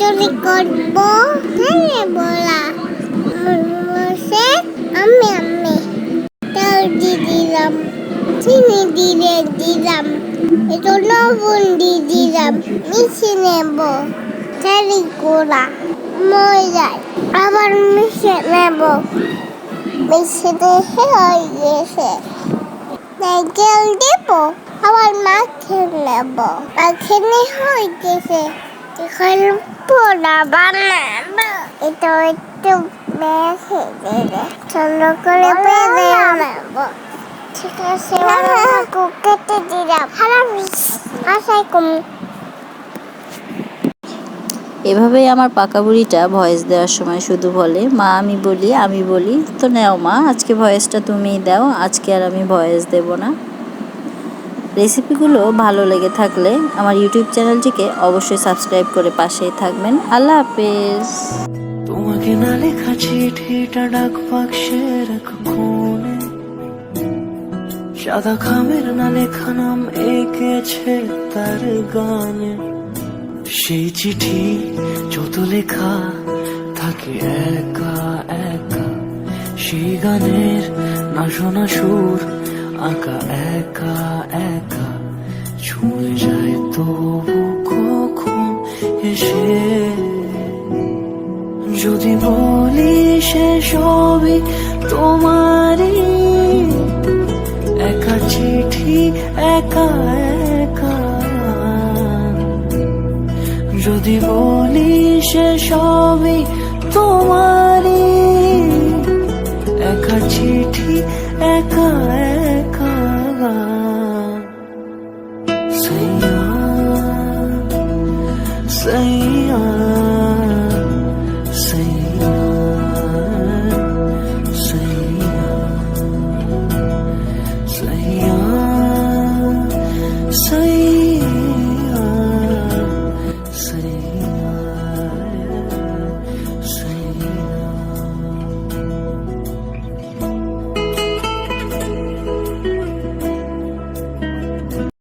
চুরি করব হ্যাঁ বলা বসে আমি আমি তেল দিয়ে দিলাম চিনি দিয়ে দিলাম একটু লবণ দিয়ে দিলাম মিশিয়ে নেব। চারি গোড়া মজায় আবার মিশিয়ে নেব। দেখে হয়ে গেছে। নারকেল দেব। হয়ে গেছে এখন পোড়া বানাবো। এটা একটু মেখে দিলে সুন্দর করে ঠিক আছে কুকাতে দিলাম। খারাপ আশাই কম। এভাবেই আমার পাকা বুড়িটা ভয়েস দেওয়ার সময় শুধু বলে মা আমি বলি আমি বলি তো নেও মা আজকে ভয়েসটা তুমিই দাও আজকে আর আমি ভয়েস দেব না। রেসিপিগুলো ভালো লেগে থাকলে আমার ইউটিউব চ্যানেলটিকে অবশ্যই সাবস্ক্রাইব করে পাশেই থাকবেন। আল্লাহ হাফেজ। তোমাকে না লেখা চিঠিটা ডাক বাক্সের এক কোণে সাদা খামের না লেখা নাম এঁকেছে তার গানে। সেই চিঠি যত লেখা থাকে একা একা। সেই গানের না শোনা সুর আঁকা একা একা। ছুঁয়ে যায় তবু কখন এসে? যদি বলি সে সবই তোমারই, একা চিঠি, একা একা। যদি বলি সে সবই তোমারই say